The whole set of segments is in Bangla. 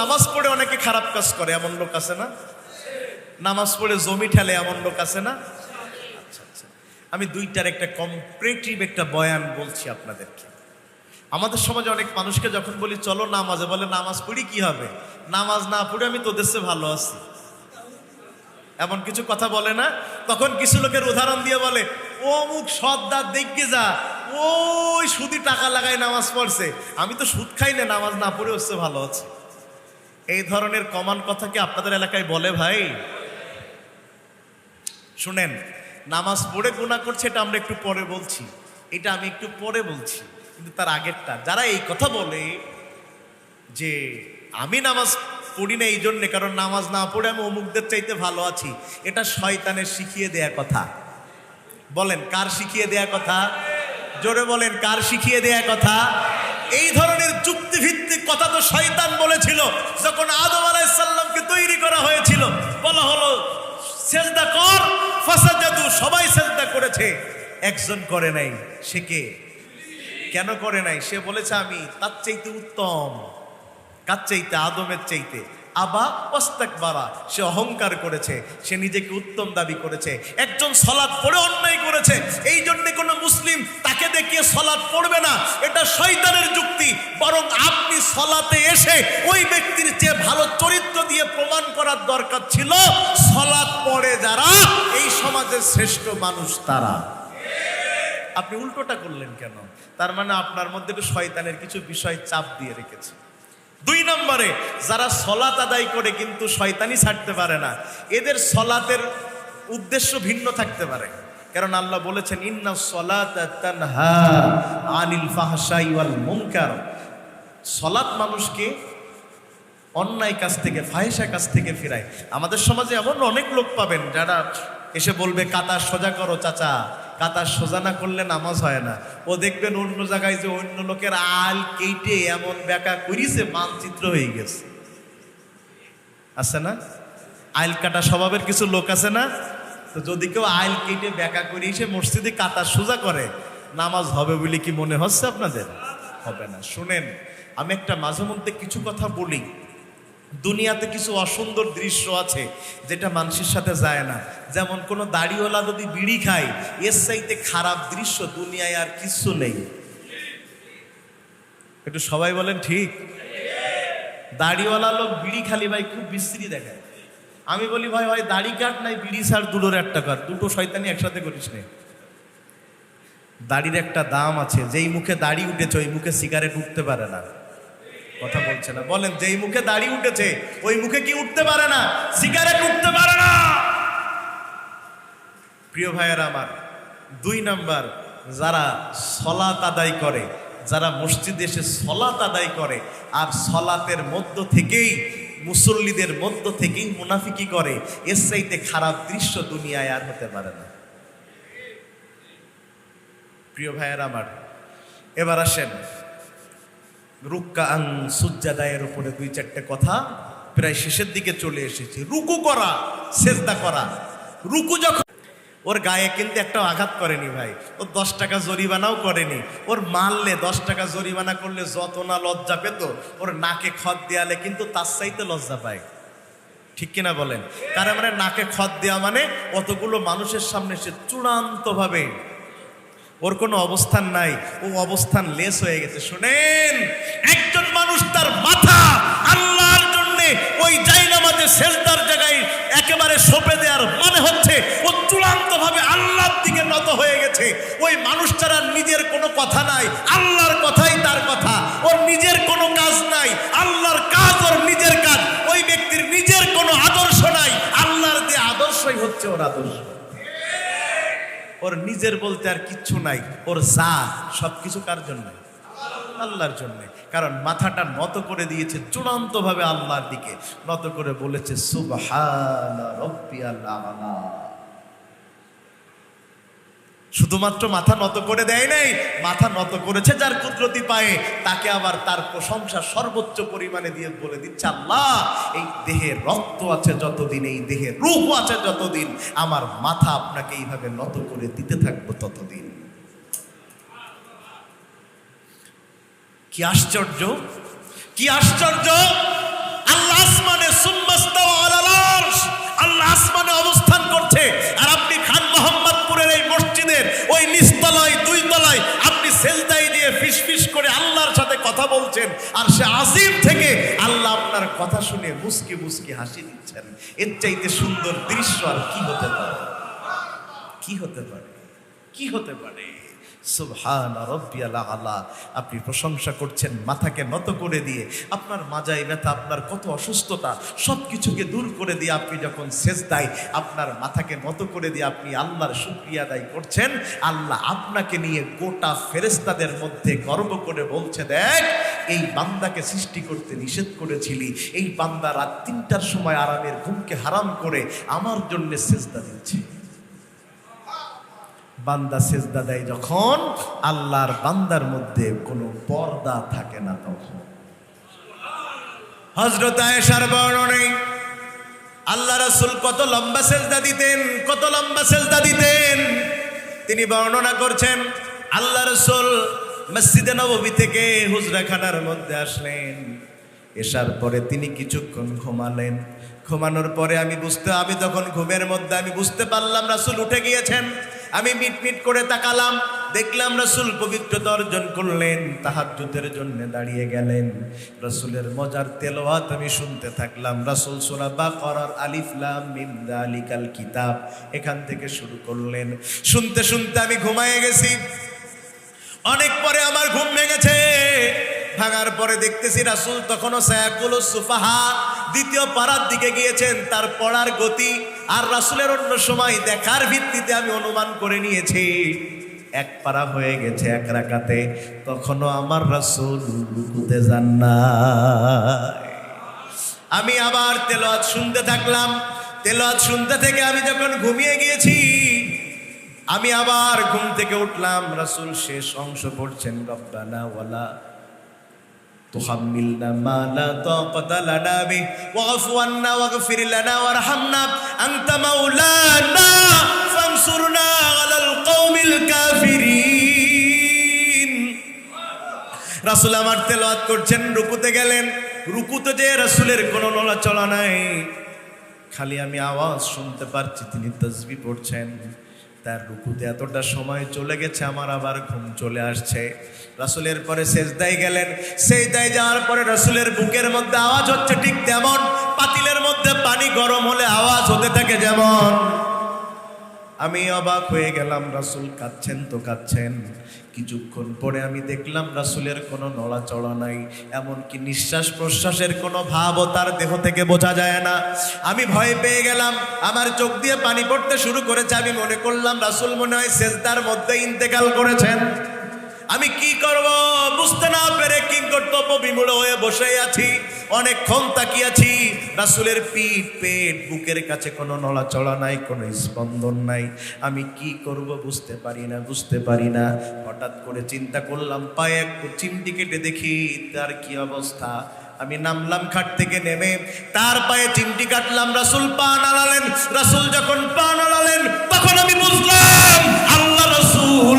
নামাজ পড়ে অনেকে খারাপ কাজ করে, এমন লোক আছে না? নামাজ পড়ে জমি ঠেলে, এমন লোক আছে না? আচ্ছা আচ্ছা। আমি দুইটার একটা কম্পারেটিভ একটা বয়ান বলছি আপনাদেরকে। আমাদের সমাজে অনেক মানুষকে যখন বলি, চলো নামাজে, বলে, নামাজ পড়ি কি হবে? নামাজ না পড়ে আমি তোদের চেয়ে ভালো আছি। এমন কিছু কথা বলে না? তখন কিছু লোকের উদাহরণ দিয়ে বলে, অমুক সদ্দার দেখকে যা, ওই সুদি টাকা লাগায় নামাজ পড়ছে। আমি তো সুদ খাই না, নামাজ না পড়ে হচ্ছে ভালো আছে। এই ধরনের কমান কথা কি আপনাদের এলাকায় বলে ভাই? শুনেন, নামাজ পড়ে গুণা করছে, এটা আমরা একটু পরে বলছি। এটা আমি একটু পরে বলছি, কিন্তু তার আগেরটা। যারা এই কথা বলে যে আমি নামাজ পড়ি না এই জন্যে কারণ নামাজ না পড়ে আমি অমুকদের চাইতে ভালো আছি, এটা শয়তানের শিখিয়ে দেয়া কথা। বলেন, কার শিখিয়ে দেয়া কথা? জোরে বলেন, কার শিখিয়ে দেয়া কথা? এই ধরনের চুক্তিভিত্তিক কথা তো শয়তান বলেছিল, যখন আদম আলাইসাল্লামকে তৈরি করা হয়েছিল। বলা হলো, সেজদা কর, ফাসাজাদু সবাই সেজদা করেছে, একজন করে নাই, সে কে? কেন করে নাই? সে বলেছে, আমি তার চাইতে উত্তম, কার চাইতে? আদমের চাইতে। আবা পস্তাক বারা সে অহংকার করেছে, সে নিজেকে উত্তম দাবি করেছে। একজন সলাদ পড়ে অন্যায় করেছে এই জন্য কোনো মুসলিম তাকে দেখিয়ে সলাদ পড়বে না। এটা শয়তানের যুক্তি, বরং আপনি সলাতে এসে ওই ব্যক্তির চেয়ে ভালো চরিত্র দিয়ে প্রমাণ করার দরকার ছিল, সলাৎ পড়ে যারা, এই সমাজের শ্রেষ্ঠ মানুষ তারা। আপনি উল্টোটা করলেন কেন? তার মানে আপনার মধ্যে শয়তানের কিছু বিষয় চাপ দিয়ে রেখেছে। দুই নম্বরে, যারা সলাত আদায় করে কিন্তু শয়তানি ছাড়তে পারে না, এদের সলাতের উদ্দেশ্য ভিন্ন থাকতে পারে। কারণ আল্লাহ বলেছেন, ইন্না সলাত তানহা আনিল সলাত মানুষকে অন্যায় কাছ থেকে ফাহেসা কাছ থেকে ফিরায়। আমাদের সমাজে এমন অনেক লোক পাবেন যারা এসে বলবে, কাতার সোজা করো, চাচা। কাতার সোজা না করলে নামাজ হয় না। ও দেখবেন অন্য জায়গায় যে অন্য লোকের আল কেটে এমন ব্যাকা করিছে, মানচিত্র হয়ে গেছে। আছে না? আইল কাটা স্বভাবের কিছু লোক আছে না? তো যদি কেউ আইল কেটে ব্যাকা করে এসে মসজিদে কাতার সোজা করে, নামাজ হবে বলে কি মনে হচ্ছে আপনাদের? হবে না। শুনেন, আমি একটা মাঝে মধ্যে কিছু কথা বলি। দুনিয়াতে কিছু অসুন্দর দৃশ্য আছে যেটা মানুষের সাথে যায় না। যেমন কোনো দাড়িওয়ালা যদি বিড়ি খায়, এর চাইতে খারাপ দৃশ্য দুনিয়ায় আর কিছু নেই। একটু সবাই বলেন ঠিক? দাড়িওয়ালা লোক বিড়ি খালি ভাই খুব বিশ্রী দেখায় আমি বলি, ভাই ভাই, দাড়ি কাট নাই, বিড়ি সার দুটোর একটা কাট, দুটো শয়তানি একসাথে করিস নে। দাড়ির একটা দাম আছে, যেই মুখে দাড়ি উঠেছে, ওই মুখে সিগারেট উঠতে পারে না। কথা বলছে না। বলেন, যেই মুখে দাড়ি উঠেছে, ওই মুখে কি উঠতে পারে না? সিগারেট উঠতে পারে না! প্রিয় ভাইয়ের আমার, দুই নাম্বার, যারা সলাত আদায় করে, যারা মসজিদে এসে সলাত আদায় করে, আর সলাতের মধ্য থেকেই, মুসল্লিদের মধ্য থেকেই মুনাফিকি করে, এর চাইতে খারাপ দৃশ্য দুনিয়ায় আর হতে পারে না। প্রিয় ভাইয়ের আমার, এবার আসেন। রুক্কা সুজ্জাদায়ের উপরে দুই চারটে কথা প্রায় শেষের দিকে চলে এসেছি। রুকু করা, সেজদা করা। রুকু যখন ওর গায়ে কিন্তু একটা আঘাত করেনি ভাই। ও দশ টাকা জরিমানাও করেনি। ওর মারলে দশ টাকা জরিমানা করলে যত না লজ্জা পেত, ওর নাকে খত দেয়ালে কিন্তু তার চাইতে লজ্জা পায়। ঠিক কিনা বলেন? কারণ মানে নাকে খত দেওয়া মানে অতগুলো মানুষের সামনে সে চূড়ান্তভাবে ওর কোনো অবস্থান নাই। ও অবস্থান লেস হয়ে গেছে। শুনেন, একজন মানুষ তার মাথা আল্লাহর জন্যে ওই জায়নামাজে শেষদার জায়গায় একেবারে সঁপে দেওয়ার মানে হচ্ছে ও চূড়ান্ত ভাবে আল্লাহর দিকে নত হয়ে গেছে। ওই মানুষটার আর নিজের কোনো কথা নাই। আল্লাহর কথাই তার কথা। ওর নিজের কোনো কাজ নাই। আল্লাহর কাজ ওর নিজের কাজ। ওই ব্যক্তির নিজের কোনো আদর্শ নাই। আল্লাহর যে আদর্শই হচ্ছে ওর আদর্শ। ওর নিজের বলতে আর কিচ্ছু নাই। ওর যা সব কিছু কার জন্য? আল্লাহর জন্য। কারণ মাথাটা নত করে দিয়েছে চূড়ান্ত ভাবে আল্লাহর দিকে। নত করে বলেছে সুবাহ শুধুমাত্র মাথা নত করে দেয় নাই, মাথা নত করেছে যার কুদরতি পায়ে, তাকে আবার তার প্রশংসা সর্বোচ্চ পরিমাণে দিয়ে বলে দিচ্ছে, আল্লাহ, এই দেহে রক্ত আছে যতদিন, এই দেহে রূপ আছে যতদিন, আমার মাথা আপনাকে এইভাবে নত করে দিতে থাকব ততদিন। কি আশ্চর্য কি আশ্চর্য! আল্লাহ আসমানে সুম্মাস্তাওয়া আলাল আল্লাহ আসমানে অবস্থান করছে ফিস করে আল্লাহর সাথে কথা বলছেন, আর সে আজিম থেকে আল্লাহ আপনার কথা শুনে মুসকি মুসকি হাসি দিচ্ছেন। এর চাইতে সুন্দর দৃশ্য আর কি হতে পারে? কি হতে পারে? কি হতে পারে? সুবহান আলা। আপনি প্রশংসা করছেন, মাথাকে নত করে দিয়ে, আপনার মাজায় ব্যথা, আপনার কত অসুস্থতা সব কিছুকে দূর করে দিয়ে আপনি যখন সেজদায়, আপনার মাথাকে নত করে দিয়ে আপনি আল্লাহর শুকরিয়া আদায় করছেন, আল্লাহ আপনাকে নিয়ে গোটা ফেরেস্তাদের মধ্যে গর্ব করে বলছে, দেখ, এই বান্দাকে সৃষ্টি করতে নিষেধ করেছিলি, এই বান্দা রাত তিনটার সময় আরামের ঘুমকে হারাম করে আমার জন্য সেজদা দিচ্ছে বান্দা সেজদা দেয় যখন আল্লাহর বান্দার মধ্যে কোনো পর্দা থাকে না তখন। হজরত আয়েশার বর্ণনে আল্লাহ রাসূল কত লম্বা সেজদা দিতেন, কত লম্বা সেজদা দিতেন। তিনি বর্ণনা করছেন, আল্লাহ রসুল মসজিদে নববী থেকে হুজরাখানার মধ্যে আসলেন। এসার পরে তিনি কিছুক্ষণ ঘুমালেন। ঘুমানোর পরে আমি বুঝতে, আমি তখন ঘুমের মধ্যে, আমি বুঝতে পারলাম রাসূল উঠে গিয়েছেন। আমি মিটমিট মিট করে তাকালাম, দেখলাম রসুল পবিত্রতা অর্জন করলেন তাহাজুদের জন্য দাঁড়িয়ে গেলেন। রসুলের মজার তেলোয়াত আমি শুনতে থাকলাম, রসুল সোনা বা করার আলিফলাম মিমদা আলিকাল কিতাব এখান থেকে শুরু করলেন। শুনতে শুনতে আমি ঘুমায় গেছি। অনেক পরে আমার ঘুম ভাঙার পরে দেখতেছি রাসূল তখনও সায়াকুল সুফাহা, দ্বিতীয় পাড়ার দিকে গিয়েছেন, তার পড়ার গতি আর রাসূলের অন্য সময় দেখার ভিত্তিতে আমি অনুমান করে নিয়েছি। এক পাড়া হয়ে গেছে এক রাকাতে, তখনও আমার রাসূল রুকুতে যান না আমি আবার তেলাওয়াত শুনতে থাকলাম, তেলাওয়াত শুনতে থেকে আমি যখন ঘুমিয়ে গিয়েছি, আমি আবার ঘুম থেকে উঠলাম, রাসুল শেষ অংশ পড়ছেন, রব্বানা ওয়ালা تحملنا ما لا طاقة لنا به واعف عنا واغفر لنا وارحمنا أنت مولانا فانصرنا على القوم الكافرين রাসূল আমার তেলাওয়াত করছেন রুকুতে গেলেন রুকুতে যে রাসূলের কোনো নড়াচড়া নাই খালি আমি আওয়াজ শুনতে পারছি তিনি তসবি পড়ছেন তার রুকুতে এতটা সময় চলে গেছে, আমার আবার ঘুম চলে আসছে। রাসুলের পরে সেজদায় গেলেন। সেই দায় যাওয়ার পরে রাসুলের বুকের মধ্যে আওয়াজ হচ্ছে ঠিক তেমন, পাতিলের মধ্যে পানি গরম হলে আওয়াজ হতে থাকে যেমন আমি অবাক হয়ে গেলাম, রাসুল কাঁদছেন তো কাঁদছেন। কিছুক্ষণ পরে আমি দেখলাম, রাসুলের কোনো নড়াচড়া নাই, এমনকি নিঃশ্বাস প্রশ্বাসের কোনো ভাব ও তার দেহ থেকে বোঝা যায় না। আমি ভয় পেয়ে গেলাম, আমার চোখ দিয়ে পানি পড়তে শুরু করেছে, আমি মনে করলাম, রাসুল মনে হয় সেজদার মধ্যে ইন্তেকাল করেছেন। আমি কি করব? বুঝতে না পেরে কি কর্তব্য বিমূঢ় হয়ে বসে আছি অনেকক্ষণ তাকিয়াছি। রাসুলের পিঠ, পেট, বুকের কাছে কোনো নড়াচড়া নাই, কোনো স্পন্দন নাই। আমি কি করব বুঝতে পারি না, বুঝতে পারি না। হঠাৎ করে চিন্তা করলাম, পায়ে একটু চিমটি কেটে দেখি, তার কি অবস্থা? আমি নামলাম খাট থেকে নেমে, তার পায়ে চিমটি কাটলাম, রাসুল পা নাড়ালেন। রাসুল যখন পা নাড়ালেন, তখন আমি বুঝলাম, আল্লাহ রসুল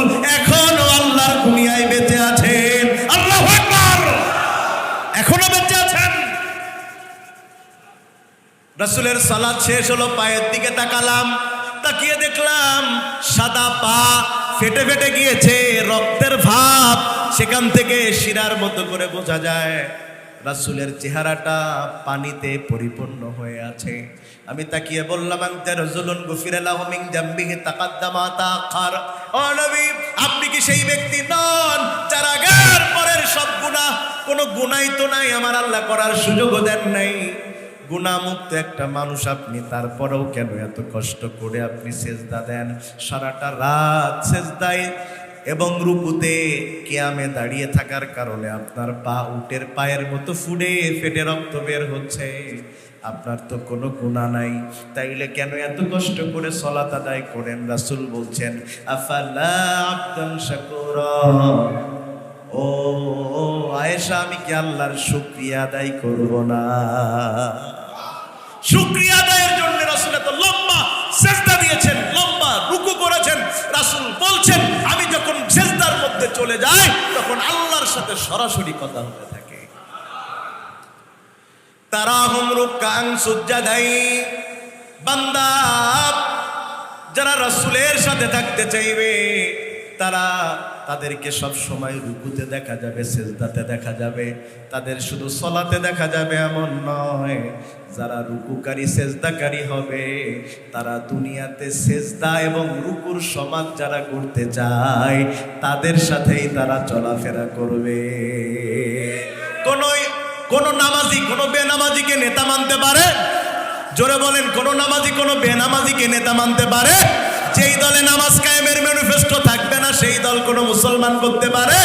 রাসুলের সালাদ শেষ হলো, পায়ের দিকে তাকালাম, তাকিয়ে দেখলাম সাদা পা ফেটে ফেটে গিয়েছে, রক্তের ভাব সেখান থেকে শিরার মতো করে বোঝা যায়। রাসুলের চেহারাটা পানিতে পরিপূর্ণ হয়ে আছে। আমি তাকিয়ে বললাম, আনতে রজুলুন গুফিরালাহু মিন জামবিহি তাকাদ্দামা তাআখার ও নবী, আপনি কি সেই ব্যক্তি? নন যার আগের পরের সব গুনাহ। কোনো গুনাই তো নাই, আমার আল্লাহ করার সুযোগও দেন নাই। গুণামুক্ত একটা মানুষ আপনি তারপরেও কেন এত কষ্ট করে আপনি সেজদা দেন? সারাটা রাত সেজদায় এবং রুকুতে কেয়ামে দাঁড়িয়ে থাকার কারণে আপনার পা উটের পায়ের মতো ফুডে ফেটে রক্ত বের হচ্ছে। আপনার তো কোনো গুণা নাই। তাইলে কেন এত কষ্ট করে সলাত আদায় করেন? রাসুল বলছেন ও, আয়েশা আমি কি আল্লাহর শুক্রিয়া আদায় করব না? শুক্রিয়া আদায়ের জন্য রাসূল এত লম্বা সেজদা দিয়েছেন, লম্বা রুকু করেছেন। রাসূল বলছেন, আমি যখন সেজদার মধ্যে চলে যাই, তখন আল্লাহর সাথে সরাসরি কথা হতে থাকে। তারাহুম রুকান সুজ্জাদাই। বান্দা, যারা রাসূলের সাথে থাকতে চাইবে তারা তাদেরকে সব সময় রুকুতে দেখা যাবে, সেজদাতে দেখা যাবে। তাদের শুধু সলাতে দেখা যাবে এমন নয়, যারা রুকুকারী, সেজদাকারী হবে, তারা দুনিয়াতে সেজদা এবং রুকুর সমাজ যারা করতে চায়, তাদের সাথেই তারা চলাফেরা করবে। কোন কোন নামাজি, কোন বেনামাজিকে নেতা মানতে পারে? জোরে বলেন, কোন নামাজি, কোন বেনামাজিকে নেতা মানতে পারে? যেই দলে নামাজ কায়েমের ম্যানিফেস্টো থাকবে না সেই দল কোন মুসলমান করতে পারে?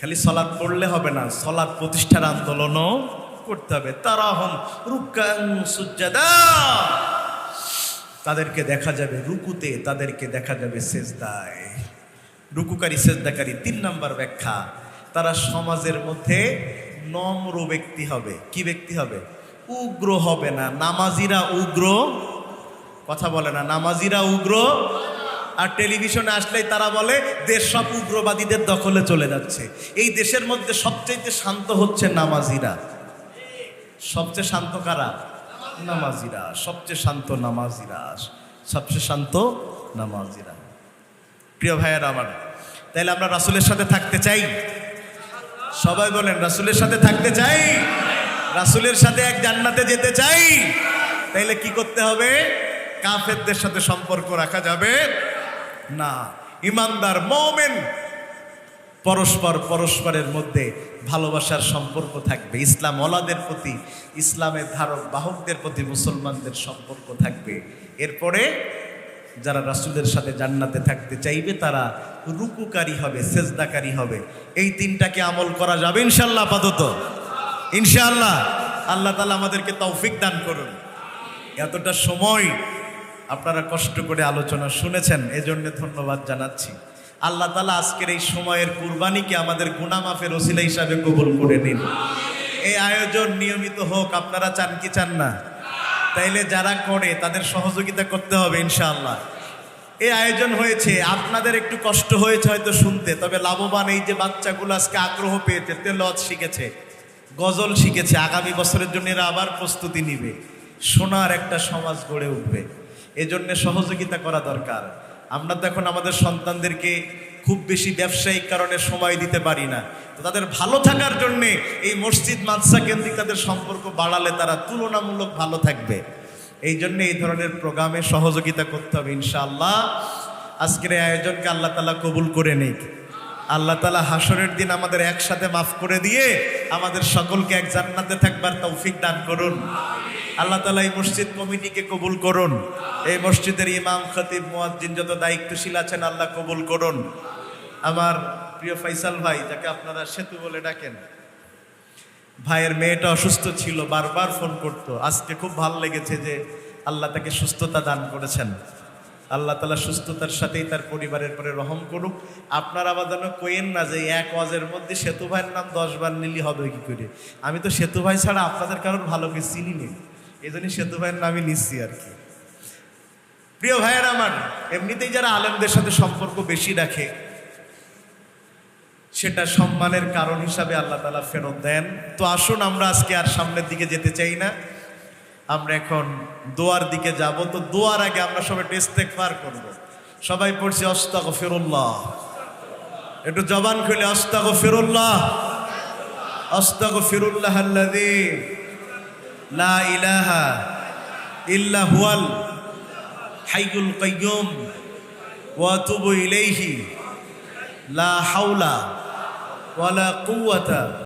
খালি সলাদ পড়লে হবে না সলাদ প্রতিষ্ঠার আন্দোলনও করতে হবে। তারা হন সুজ্জাদা। তাদেরকে দেখা যাবে রুকুতে, তাদেরকে দেখা যাবে সেজদায়। রুকুকারী, সেজদাকারী, তিন নাম্বার ব্যাখ্যা। তারা সমাজের মধ্যে নম্র ব্যক্তি হবে। কি ব্যক্তি হবে? উগ্র হবে না। নামাজিরা উগ্র, কথা বলে না। নামাজিরা উগ্র আর টেলিভিশনে আসলেই তারা বলে, দেশ সব উগ্রবাদীদের দখলে চলে যাচ্ছে। এই দেশের মধ্যে সবচেয়ে শান্ত হচ্ছে নামাজিরা। সবচেয়ে শান্ত কারা? নামাজিরা। সবচেয়ে শান্ত নামাজিরা। সবচেয়ে শান্ত নামাজিরা। প্রিয় ভাইয়েরা আমার, তাইলে আমরা রাসুলের সাথে থাকতে চাই? সবাই বলেন, রাসুলের সাথে থাকতে চাই? রাসুলের সাথে এক জান্নাতে যেতে চাই? তাইলে কি করতে হবে? কাফেরদের সাথে সম্পর্ক রাখা যাবে। না, ইমানদার মোমেন। পরস্পর পরস্পরের মধ্যে ভালোবাসার সম্পর্ক থাকবে। ইসলাম ওলাদের প্রতি, ইসলামের ধারক বাহকদের প্রতি মুসলমানদের সম্পর্ক থাকবে। এরপরে যারা রাসুলের সাথে জান্নাতে থাকতে চাইবে, তারা রুকুকারী হবে, সেজদাকারী হবে। এই তিনটাকে আমল করা যাবে ইনশাল্লাহ আপাতত। ইনশাআল্লাহ। আল্লাহ তালা আমাদেরকে তৌফিক দান করুন। এতটা সময় আপনারা কষ্ট করে আলোচনা শুনেছেন, এজন্য ধন্যবাদ জানাচ্ছি। আল্লাহ তালা আজকের এই সময়ের কুরবানিকে আমাদের গুনামাফের ওসিলা হিসাবে কবুল করে নিন। এই আয়োজন নিয়মিত হোক, আপনারা চান কি চান না? তাইলে যারা করে, তাদের সহযোগিতা করতে হবে ইনশাআল্লাহ। এই আয়োজন হয়েছে, আপনাদের একটু কষ্ট হয়েছে হয়তো শুনতে, তবে লাভবান এই যে বাচ্চাগুলো আজকে আগ্রহ পেয়েছে তেলত শিখেছে, গজল শিখেছে, আগামী বছরের জন্য এরা আবার প্রস্তুতি নিবে। সোনার একটা সমাজ গড়ে উঠবে। এজন্য সহযোগিতা করা দরকার। আমরা তো এখন আমাদের সন্তানদেরকে খুব বেশি ব্যবসায়িক কারণে সময় দিতে পারি না। তো তাদের ভালো থাকার জন্য এই মসজিদ মাদ্রাসা কেন্দ্রিক তাদের সম্পর্ক বাড়ালে তারা তুলনামূলক ভালো থাকবে। এই জন্যে এই ধরনের প্রোগ্রামে সহযোগিতা করতে হবে ইনশাআল্লাহ। আজকের এই আয়োজনকে আল্লাহ তালা কবুল করে নেই আল্লাহ তালা হাসরের দিন আমাদের একসাথে মাফ করে দিয়ে আমাদের সকলকে এক জান্নাতে থাকবার তৌফিক দান করুন। আল্লাহ তালা এই মসজিদ কমিটিকে কবুল করুন। এই মসজিদের ইমাম, খতিব, মুয়াজ্জিন যত দায়িত্বশীল আছেন, আল্লাহ কবুল করুন। আমার প্রিয় ফাইসাল ভাই, যাকে আপনারা সেতু বলে ডাকেন, ভাইয়ের মেয়েটা অসুস্থ ছিল, বারবার ফোন করতো। আজকে খুব ভালো লেগেছে যে আল্লাহ তাকে সুস্থতা দান করেছেন। আল্লাহ তালা সুস্থতার সাথেই তার পরিবারের পরে রহম করুক। আপনার আবার আবাদন কোয়েন না যে এক ওয়াজের মধ্যে সেতু ভাইয়ের নাম দশ বার নিলি হবে কি করে? আমি তো সেতু ভাই ছাড়া আপনাদের কারোর ভালো করে চিনি নি। এই জন্যই সেতু ভাইয়ের নামই নিচ্ছি আর কি। প্রিয় ভাইয়ের আমার, এমনিতেই যারা আলেমদের সাথে সম্পর্ক বেশি রাখে, সেটা সম্মানের কারণ হিসাবে আল্লাহ তালা ফেরত দেন। তো আসুন আমরা আজকে আর সামনের দিকে যেতে চাই না। আমরা এখন দোয়ার দিকে যাব। তো দোয়ার আগে আমরা সবাই টেস্টেক পার করব। সবাই পড়ছি অস্তাক ফেরুল্লাহ একটু জবান খুলে অস্তাক ফেরুল্লাহ অস্তাক ফিরুল্লাহ আল্লাযী লা ইলাহা ইল্লা হুয়াল হাইয়ুল কাইয়ুম ওয়া আতুবু ইলাইহি লা হাওলা ওয়ালা কুওয়াতা